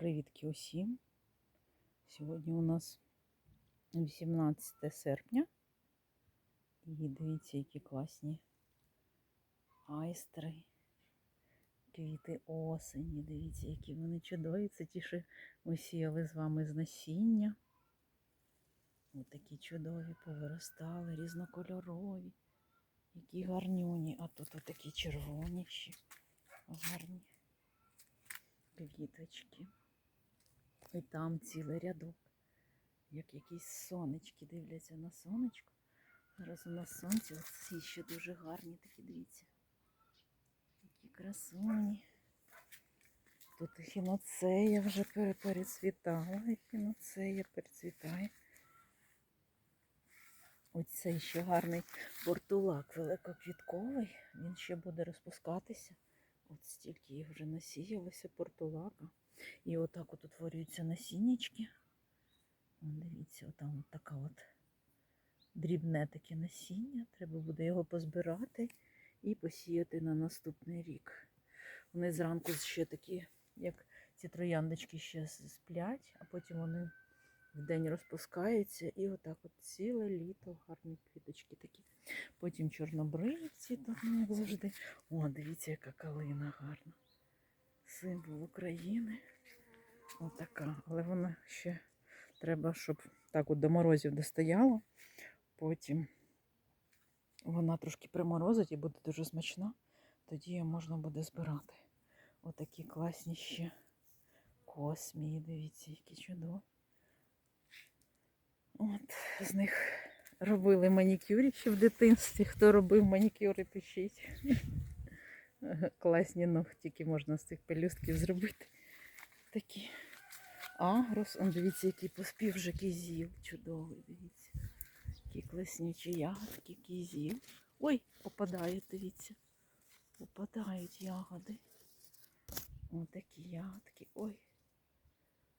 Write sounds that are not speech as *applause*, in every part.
Привітки усім. Сьогодні у нас 18 серпня. І дивіться, які класні айстри, квіти осені. Дивіться, які вони чудові. Це ті, що ми з вами з насіння. Ось такі чудові повиростали, різнокольорові. Які гарнюні. А тут отакі червоні ще гарні квіточки. І там цілий рядок, як якісь сонечки дивляться на сонечко. Зараз у нас сонце, ці ще дуже гарні такі, дивіться. Які красуні. Тут хіноцея вже перецвітала, хіноцея перецвітає. Оцей ще гарний портулак великоквітковий, він ще буде розпускатися. От стільки їх вже насіялося портулака. І отак от утворюються насіннячки. Дивіться, отам от така от дрібне таке насіння. Треба буде його позбирати і посіяти на наступний рік. Вони зранку ще такі, як ці трояндочки ще сплять, а потім вони вдень розпускаються і отак от ціле літо гарні квіточки такі. Потім чорнобривці як завжди. О, дивіться, яка калина гарна. Символ України. Отака. Але вона ще треба, щоб так от до морозів достояла. Потім вона трошки приморозить і буде дуже смачна. Тоді її можна буде збирати. Отакі класні ще космії. Дивіться, які чудові. От, з них робили манікюр ще в дитинстві. Хто робив манікюри, пишіть. *laughs* Класні ногтики можна з цих пелюстків зробити. Такі. Агрос, он дивіться, який поспів вже кізів. Чудовий, дивіться. Які класнючі ягодки, кізів. Ой, опадають, дивіться. Опадають ягоди. Ось такі ягодки. Ой.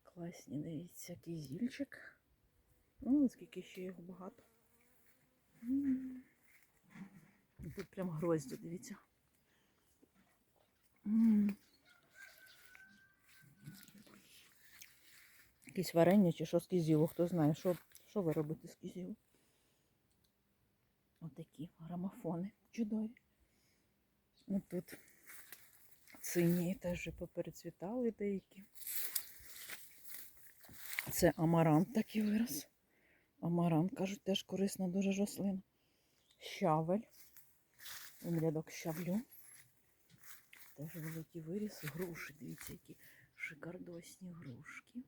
Класні, дивіться, кізільчик. Ну, скільки ще його багато. Тут прям грозді, дивіться. Якісь варення чи що з кізілу, хто знає, що, що ви робите з кізілу. Отакі грамофони чудові. От тут сині теж поперецвітали деякі. Це амарант такий вирос. Амарант, кажуть, теж корисна дуже рослина. Щавель. Вон рядок щавлю. Теж великий виріс. Груші, дивіться, які шикардосні грушки.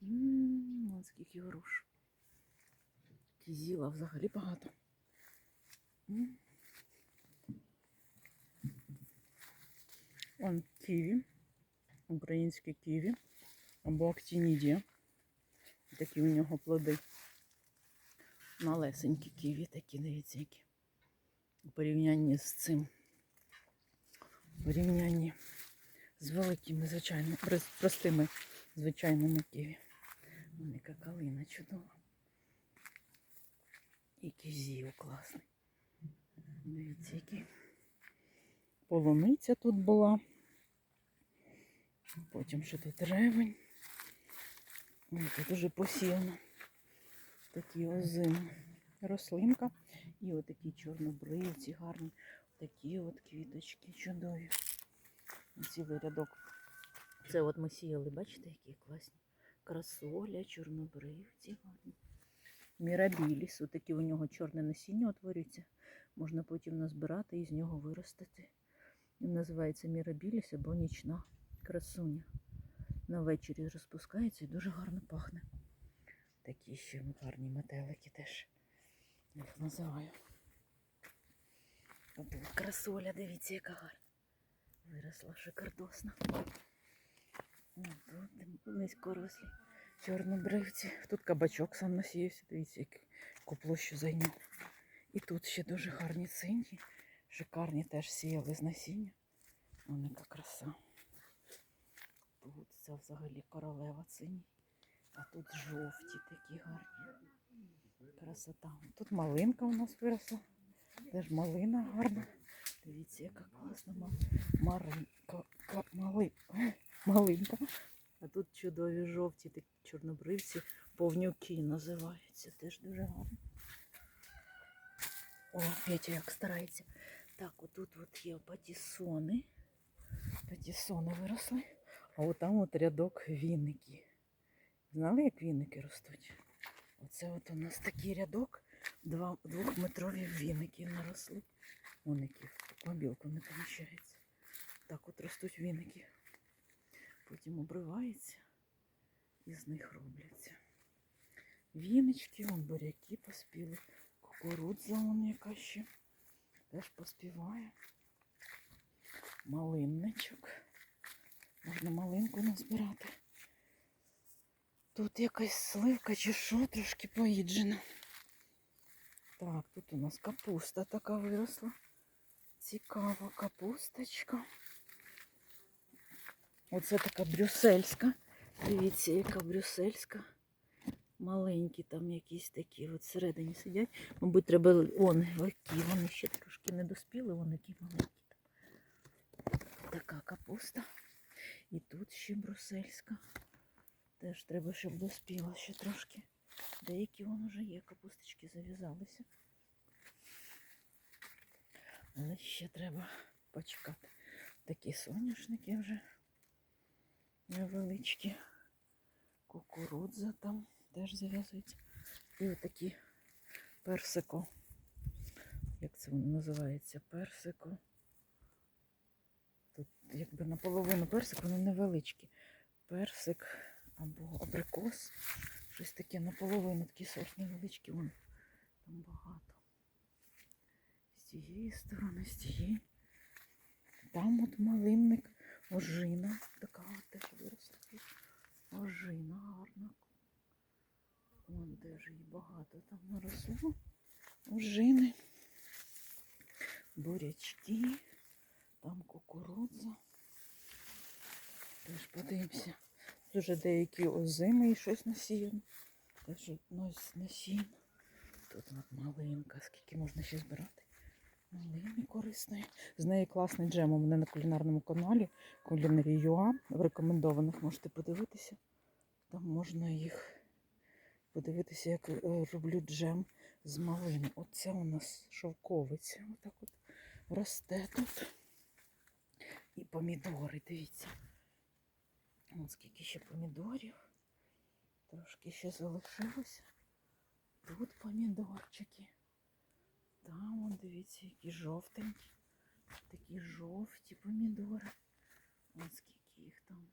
Ммм, ось скільки груш. Кізіла взагалі багато. Вон ківі, українське ківі або актінідія. Такі у нього плоди. Малесенькі ківі, такі, дивіться, які. У порівнянні з цим. Порівнянні з великими, звичайно, прос- простими звичайними ківі. Вон яка калина чудова. І кізів класний. Дивіться, який. Полуниця тут була. Потім ще тут ревень. Ой, Тут уже посіяно. Такі озими. Рослинка. І отакі чорнобривці гарні. Такі от квіточки чудові. Цілий рядок. Це от ми сіяли, бачите, які класні. Красоля, чорнобривці гарні. Мірабіліс. Отакі у нього чорне насіння утворюється. Можна потім назбирати і з нього виростити. Він називається мірабіліс або нічна красуня. На вечорі розпускається і дуже гарно пахне. Такі ще гарні метелики теж. Їх називаю. От тут красоля, дивіться, яка гарна. Виросла шикардосна. От Тут низькорослі чорнобривці. Тут кабачок сам насіявся, дивіться, яку площу зайняв. І тут ще дуже гарні сині. Шикарні теж сіяли з насіння. Вон яка краса. Тут це взагалі королева сині. А тут жовті такі гарні. Красота. Тут малинка у нас виросла. Теж малина гарна. Дивіться, яка класна ма- маринка. Мали. *laughs* малинка. А тут чудові жовті такі чорнобривці, повнюки називаються. Теж дуже гарно. О, Петя як старається. Так, отут от є патісони. Патісони виросли. А от там от рядок віники. Знали, як віники ростуть? Оце от у нас такий рядок, два, двохметрові віники наросли. Вон які в мобілку не поміщається. Так от ростуть віники. Потім обривається і з них робляться. Віночки, вон буряки поспіли, кукурудза вон яка ще теж поспіває. Малинничок. Можна малинку назбирати. Тут якась сливка чи що, трошки поїджена. Так, тут у нас капуста така виросла. Цікава капусточка. Оце така брюссельська. Дивіться, яка брюссельська. Маленькі там якісь такі от всередині сидять. Мабуть, треба он, які вони ще трошки не доспіли, вони які маленькі. Така капуста. І тут ще брусельська. Теж треба, щоб доспіла ще трошки. Деякі вон уже є, капусточки зав'язалися. Але ще треба почекати. Такі соняшники вже невеличкі. Кукурудза там теж зав'язується. І отакі персико. Як це воно називається? Персико. Тут якби наполовину персик, вони невеличкі. Персик або абрикос. Щось таке наполовину, такий сорт невеличкий. Вон там багато. З цієї сторони, з тієї. Там от малинник, ожина. Така от теж виросла. Ожина гарна. Вон теж її багато там наросло. Ожини. Бурячки. Там кукурудза. Теж подивимося. Вже деякі озими і щось насіяно. Теж ось насіння. Тут от малинка. Скільки можна ще збирати? Малини корисної. З неї класний джем у мене на кулінарному каналі Culinary UA. В рекомендованих можете подивитися. Там можна їх подивитися, як е, роблю джем з малини. Оце у нас шовковиця. Отак от росте тут. І помідори, дивіться. Ось скільки ще помідорів. Трошки ще залишилося. Тут помідорчики. Там, от, дивіться, які жовтенькі. Такі жовті помідори. Ось скільки їх там.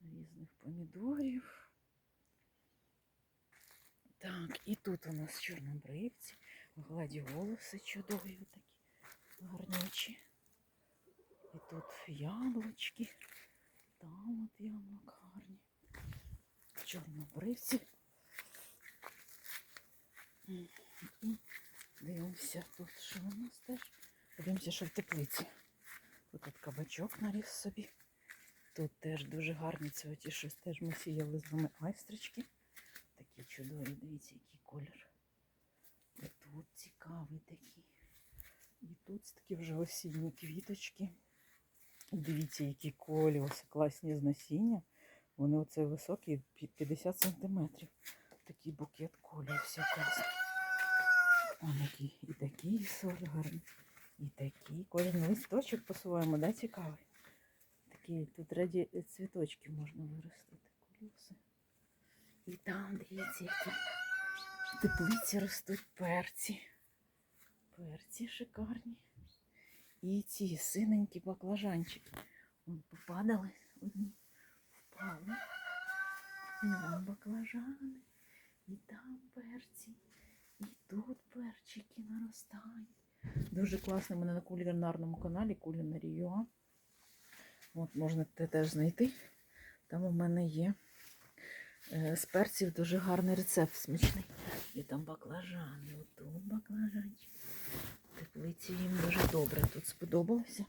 Різних помідорів. Так, і тут у нас чорнобривці, гладіолуси чудові такі гарнючі. І тут яблучки. Там от яблук гарні. Чорнобривці. І дивимося тут, що у нас теж. Дивимося, що в теплиці. Тут от кабачок наріс собі. Тут теж дуже гарні цвіті, щось теж ми сіяли з вами айстрички. Такі чудові, дивіться, який колір. І тут цікавий такий. І тут такі вже осінні квіточки. Дивіться, які колі, ось класні з насіння. Вони оце високі, 50 сантиметрів. Такий букет колі, все класно. Он який, і такий сорт гарний, і такий. Кожен листочок по-своєму, да, цікавий. Такі тут раді цвіточки можна виростити. Колюси. І там, дивіться, які теплиці ростуть перці. Перці шикарні. І ці синенькі баклажанчики. Вон попадали одні, впали. І там баклажани, і там перці, і тут перчики наростають. Дуже класно мене на кулінарному каналі Culinary.ua. От можна те теж знайти. Там у мене є е, з перців дуже гарний рецепт смачний. І там баклажани, отут баклажанчик. Теплиці їм дуже добре тут сподобалося.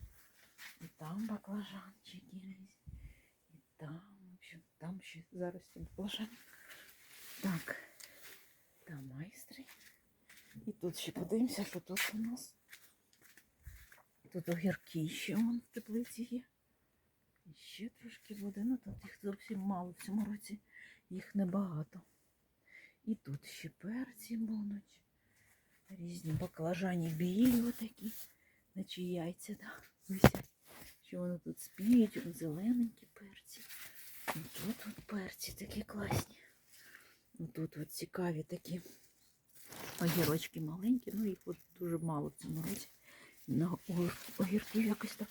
І там баклажанчики. І там, в там ще зараз ці баклажани. Так, там майстри. І тут ще подивимося, що тут у нас. Тут огірки ще вон в теплиці є. І ще трошки буде. Ну тут їх зовсім мало в цьому році, їх небагато. І тут ще перці будуть. Різні баклажані білі отакі, наче яйця, да, висять. Що вони тут спіють, От зелененькі перці. І тут от перці такі класні. Ну, Тут от цікаві такі огірочки маленькі, ну їх от дуже мало в цьому році. На огірків якось так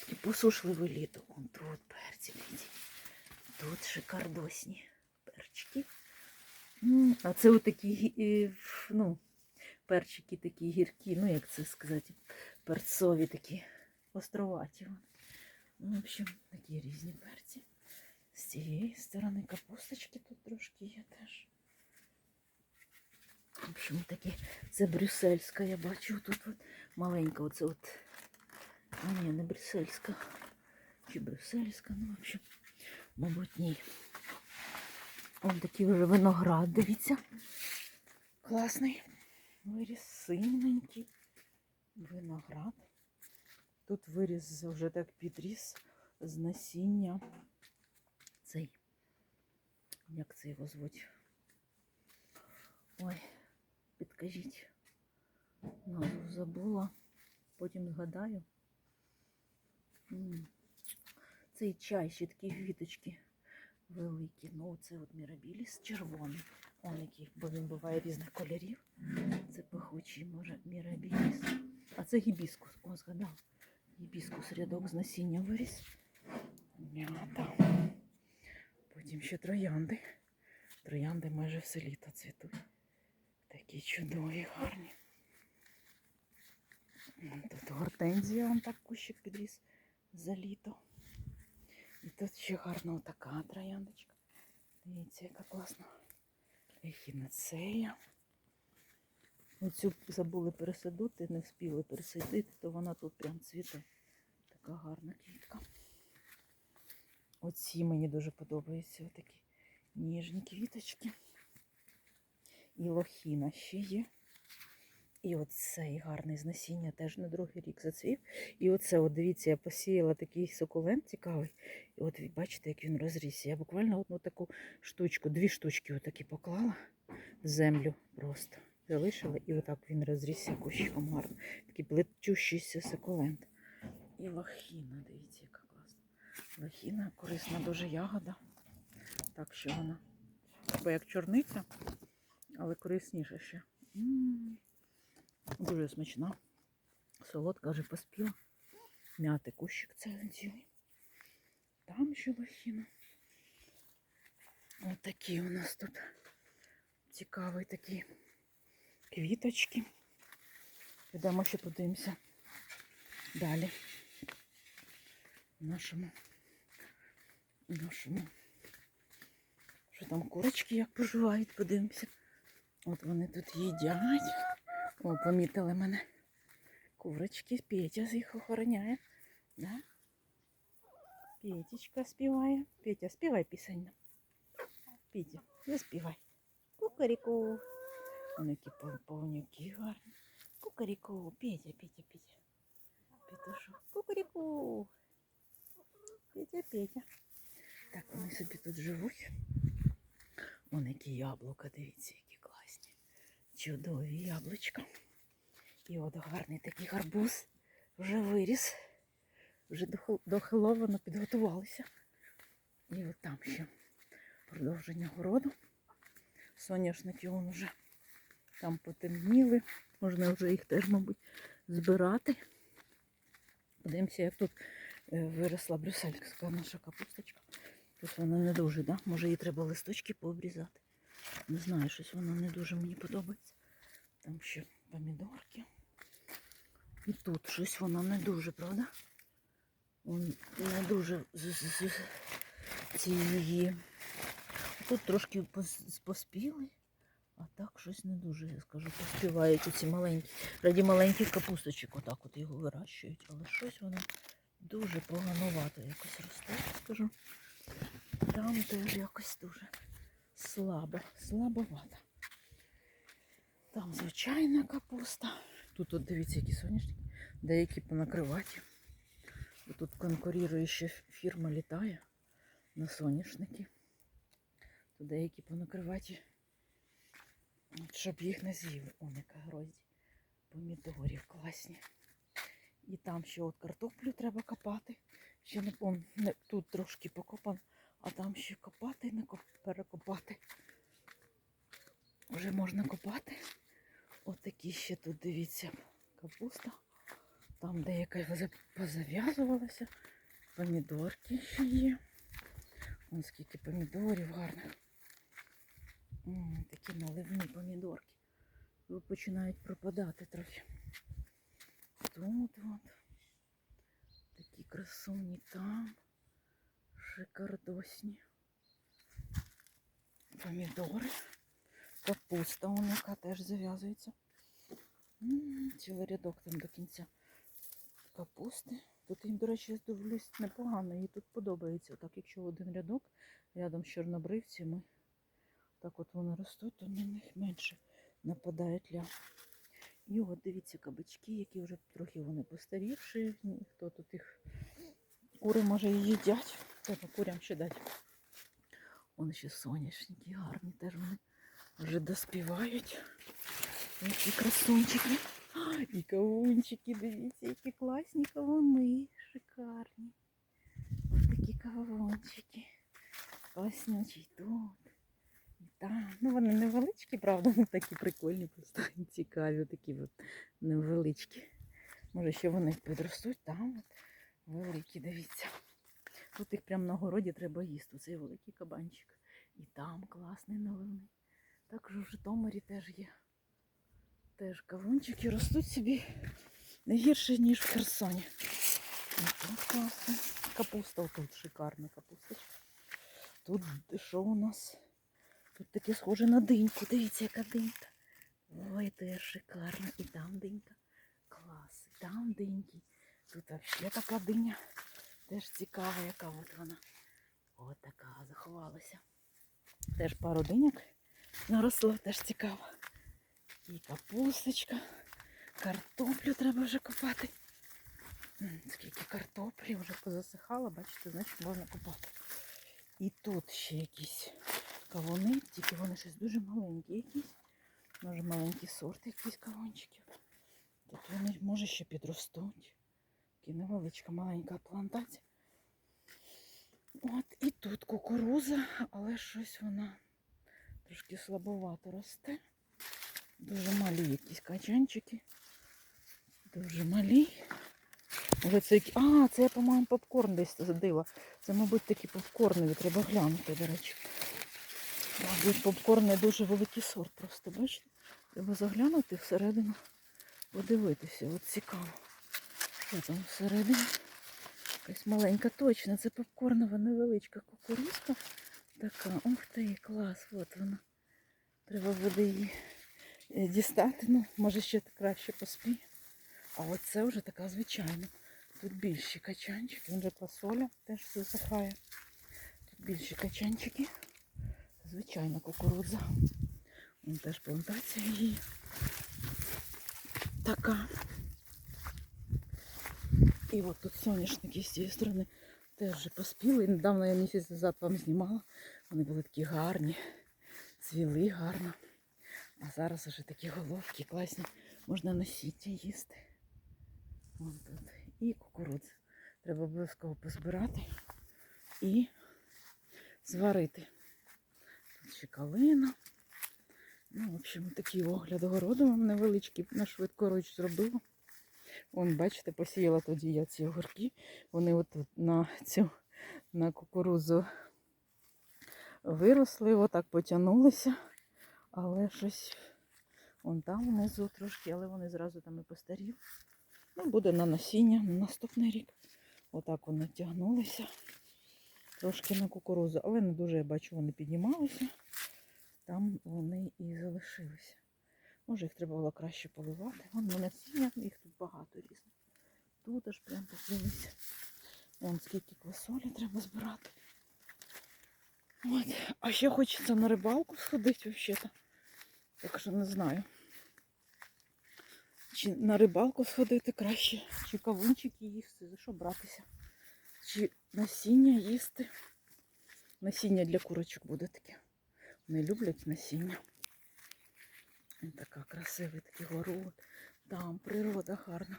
такі посушливе літо. Вон тут перці дивіться. Тут шикардосні перчики. А це отакі, е, ну, перчики такі гіркі, ну як це сказати, перцові такі островаті. Ну, в общем, такі різні перці. З цієї сторони капусточки тут трошки є теж. В общем, такі, це брюссельська, я бачу тут от маленька, оце от. А ні, не брюссельська. Чи брюссельська, ну, в общем, мабуть, ні. Ось такий вже виноград, дивіться. Класний. Виріс синенький. Виноград. Тут виріс вже так підріс з насіння. Цей. Як це його звуть? Ой, підкажіть. Назву забула. Потім згадаю. Цей чай, ще такі квіточки великі. Ну, це от мірабіліс червоний. Он який, бо він буває різних кольорів. Це пахучий може мірабіліс. А це гібіскус. О, згадав. Гібіскус рядок з насіння виріс. М'ята. Потім ще троянди. Троянди майже все літо цвітуть. Такі чудові, гарні. Тут гортензія, он так кущик підріс за літо. І тут ще гарна така трояндочка. Дивіться, яка класна. Ехінацея. Оцю забули пересадити, не встигли пересадити, то вона тут прям цвіте. Така гарна квітка. Оці мені дуже подобаються отакі ніжні квіточки. І лохіна ще є. І оцей гарний з насіння теж на другий рік зацвів. І оце, от дивіться, я посіяла такий сукулент цікавий. І от бачите, як він розрісся. Я буквально одну таку штучку, дві штучки отакі поклала в землю просто. Залишила, і отак він розрісся кущиком гарно. Такий плетючийся сукулент. І лохіна, дивіться, яка класна. Лохіна корисна дуже ягода. Так що вона. Бо як чорниця, але корисніша ще. М, Дуже смачна. Солодка вже поспіла. М'яти кущик це цілий. Там ще лохіна. Ось такі у нас тут цікаві такі квіточки. Підемо ще подивимося далі. Нашому, нашому. Що там курочки як поживають, подивимося. От вони тут їдять. О, помітили мене. Курочки, Петя їх охороняє. Да? Петечка співає. Петя, співай пісень. Петя, заспівай. Кукаріку. Вони які повнюки гарні. Кукаріку. Петя, Петя, Петя. Петушок. Кукаріку. Петя, Петя. Так, вони собі тут живуть. Вон які яблука, дивіться. Чудові яблучка. І от гарний такий гарбуз вже виріс. Вже до, хел- підготувалися. І от там ще продовження городу. Соняшники вон уже там потемніли. Можна вже їх теж, мабуть, збирати. Подивимося, як тут е, виросла брюссельська наша капусточка. Тут вона не дуже, да? Може їй треба листочки пообрізати. Не знаю, щось воно не дуже мені подобається. Там ще помідорки. І тут щось воно не дуже, правда? Вон не дуже ці її. Тут трошки поспіли, а так щось не дуже, я скажу, поспівають оці маленькі. Раді маленьких капусточок отак от його вирощують, але щось воно дуже поганувато якось росте, скажу. Там теж якось дуже слабо, слабовато. Там звичайна капуста. Тут от дивіться, які соняшники, деякі понакриваті. Тут конкурує фірма літає на соняшники. Тут деякі понакриваті, щоб їх не з'їли. Он яка грозді помідорів класні. І там ще от картоплю треба копати. Ще не, пом... не тут трошки покопано, а там ще копати, не коп... перекопати. Вже можна копати. От такі ще тут, дивіться, капуста. Там деяка поза- позав'язувалася. Помідорки ще є. Ось скільки помідорів гарних. Такі наливні помідорки. Починають пропадати трохи. Тут от. Такі красуні там. Шикардосні. Помідори. Капуста у яка теж зав'язується. Цілий рядок там до кінця. Капусти. Тут їм, до речі, я непогано. Їй тут подобається. Так, якщо один рядок рядом з чорнобривцями, так от вони ростуть, то на них менше нападає тля. І от дивіться кабачки, які вже трохи вони постарівші. Ніхто тут їх кури може їдять. Треба курям ще дати. Вон ще соняшники гарні, теж вони вже доспівають. Які красунчики. *gasps* І кавунчики, дивіться, які класні кавуни, шикарні. Ось такі кавунчики. Класнючі тут. І там. Ну вони невеличкі, правда, *laughs* вони такі прикольні, просто цікаві, такі от невеличкі. Може ще вони підростуть, там от великі, дивіться. Тут їх прямо на городі треба їсти. Цей великий кабанчик. І там класний наливний. Також у Житомирі теж є. Теж кавунчики ростуть собі не гірше, ніж в Херсоні. Капуста тут шикарна капусточка. Тут що у нас? Тут таке схоже на диньку. Дивіться, яка динька. Ой, теж шикарно. І там динька. Клас. І там диньки. Тут взагалі така диня. Теж цікава, яка от вона. От така заховалася. Теж пару диняк наросло, теж цікаво. І капусточка. Картоплю треба вже копати. Скільки картоплі вже позасихала, бачите, значить можна копати. І тут ще якісь кавуни, тільки вони щось дуже маленькі якісь. Може маленький сорт якийсь кавунчиків. Тут вони може ще підростуть. Такі невеличка маленька плантація. От і тут кукуруза, але щось вона трошки слабовато росте. Дуже малі якісь качанчики. Дуже малі. Ось це. А, це я, по-моєму, попкорн десь задила. Це, мабуть, такі попкорнові, треба глянути, до речі. Мабуть, попкорн не дуже великий сорт, просто бачите? Треба заглянути всередину, подивитися. От цікаво. Що там всередині? Якась маленька, точно, це попкорнова невеличка кукурузка. Така, ух ти, клас, от вона. Треба буде її е, дістати. Ну, може ще краще поспіє. А оце вже така звичайна. Тут більші качанчики. Вон же квасоля теж засихає. Тут більші качанчики. Звичайна кукурудза. Вон теж плантація її. Така. І от тут соняшники з цієї сторони теж вже поспіли. Недавно я місяць назад вам знімала. Вони були такі гарні, цвіли гарно. А зараз вже такі головки класні. Можна насіття їсти. Вон тут. І кукурудза. Треба обов'язково позбирати і зварити. Тут ще калина. Ну, в общем, такий огляд городу вам невеличкий на швидкоруч зробила. Вон, бачите, посіяла тоді я ці огірки. Вони отут на цю на кукурудзу виросли, отак потягнулися. Але щось вон там внизу трошки, але вони зразу там і постаріли. Ну, буде на насіння на наступний рік. Отак вони тягнулися. Трошки на кукурудзу, але не дуже я бачу, вони піднімалися. Там вони і залишилися. Може, їх треба було краще поливати. Вон на насіння, їх тут багато різних. Тут аж прям поплилися. Вон скільки квасолі треба збирати. От. А ще хочеться на рибалку сходити взагалі-то. Так що не знаю. Чи на рибалку сходити краще, чи кавунчики їсти, за що братися. чи насіння їсти. Насіння для курочок буде таке. Вони люблять насіння. Така красивий такий город. Там природа гарна.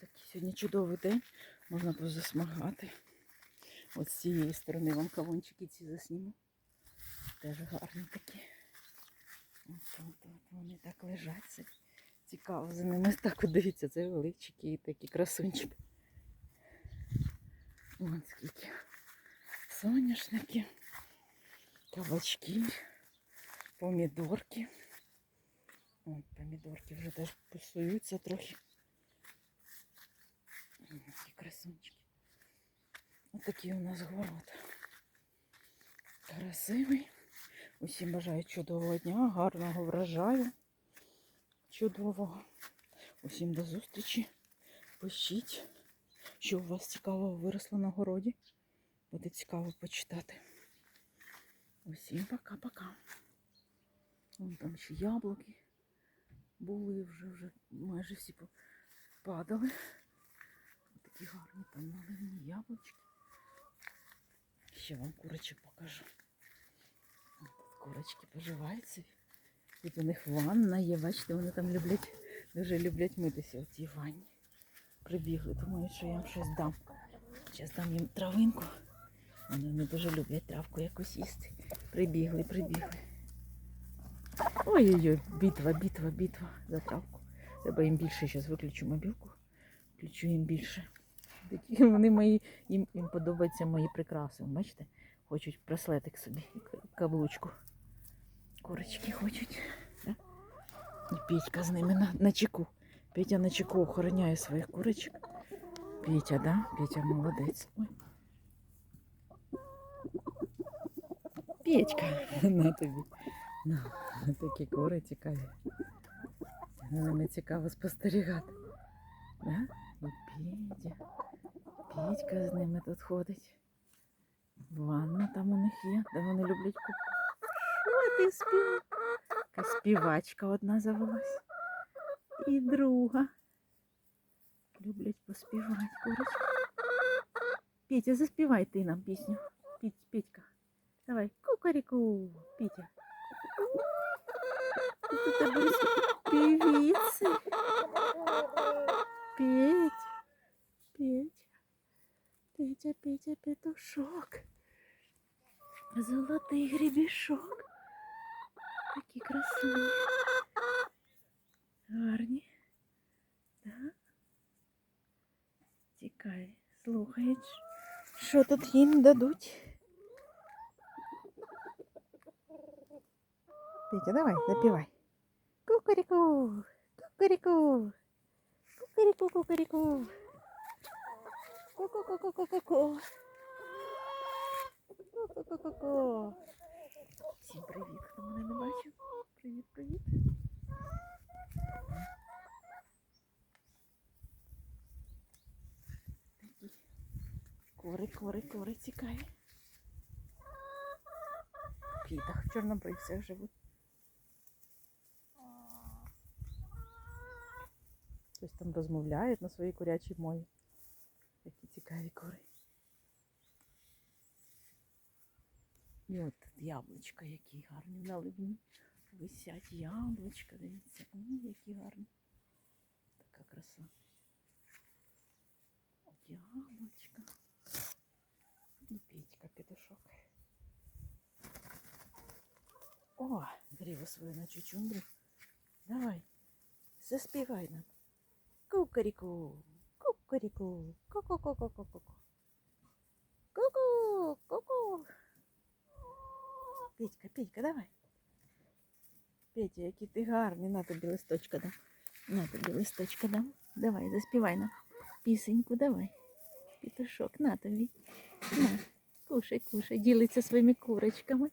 Такий сьогодні чудовий день. Можна позасмагати. От з цієї сторони вам кавунчики ці засніму. Теж гарні такі. От, от, от вони так лежать. Цікаво за ними так от дивіться, це величики і такі красунчики. Ось скільки. Соняшники, кабачки, помідорки. От, помідорки вже теж псуються трохи. М, красунчики. Ось такий у нас город. Красивий. Усім бажаю чудового дня, гарного врожаю. Чудового. Усім до зустрічі. Пишіть, що у вас цікавого виросло на городі. Буде цікаво почитати. Усім пока-пока. Вон там ще яблуки були вже, вже майже всі падали. Такі гарні там маленькі яблучки. Ще вам курочок покажу. Тут курочки поживають собі. Тут у них ванна є, бачите, вони там люблять, дуже люблять митися в цій ванні. Прибігли, думаю, що я їм щось дам. Зараз дам їм травинку. Вони не дуже люблять травку якусь їсти. Прибігли, прибігли. Ой-ой-ой, битва, битва, битва за травку. Треба їм більше, зараз виключу мобілку. Включу їм більше. Такі вони мої, їм, їм подобаються мої прикраси. Бачите? Хочуть браслетик собі, каблучку. Курочки хочуть. Да? І Петька з ними на, на чеку. Петя на чеку охороняє своїх курочок. Петя, да? Петя молодець. Ой. Петька, *laughs* на тобі. На, *laughs* такі кури цікаві. За ними цікаво спостерігати. Да? І з ними тут ходить. Ванна там у них є, де вони люблять купати. Що ти спів? Якась співачка одна завелась. І друга. Люблять поспівати курочки. Петя, заспівай ти нам пісню. Петь, Петька. Давай, кукаріку, Петя. Тут у тебе певиці. Петь, Петя. Петя, Петя, петушок. Золотий грібішок. Такі красиві. Гарні. Так. Цікаві. Слухають. Що тут їм дадуть? Петя, давай, напівай. Кукаріку, кукаріку, кукаріку, кукаріку. Ку-ку-ку-ку-ку-ку. Ку-ку-ку-ку-ку. Всім привіт, хто мене не бачив. Привіт, привіт. Кори, кори, кори цікаві. В квітах в чорнобривцях живуть. Щось там розмовляють на своїй курячій мові. Такі цікаві кури. І от яблучка, які гарні на ливні. Висять яблучка, дивіться. Ой, які гарні. Така краса. Яблучка. І Петька петушок. О, гріву свою на чучундру. Давай, заспівай нам. Кукаріку, кукаріку, ку-ку-ку-ку-ку-ку. Ку-ку, ку-ку. Петька, Петька, давай. Петя, який ти гарний, на тобі листочка дам. На тобі листочка дам. Давай, заспівай нам. Пісеньку давай. Пітушок, на тобі. На, кушай, кушай, ділиться своїми курочками.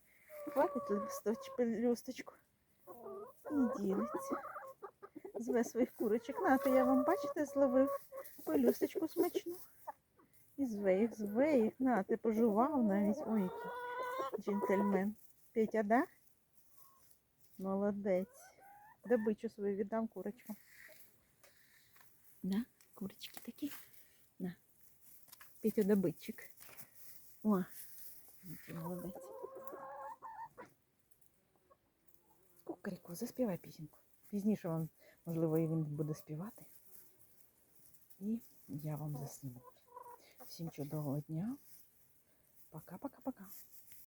Хватить листочку. І ділиться. Зве своїх курочок. На, то я вам, бачите, зловив пелюсточку смачну. І зве їх, зве їх. На, ти пожував навіть. Ой, який джентльмен. Петя, да? Молодець. Добичу свою віддам курочкам. Да, курочки такі. На. Петя добитчик. О, молодець. Кукаріку, заспівай пісеньку. Пізніше вам, можливо, і він буде співати. І я вам засніму. Всім чудового дня. Пока-пока-пока.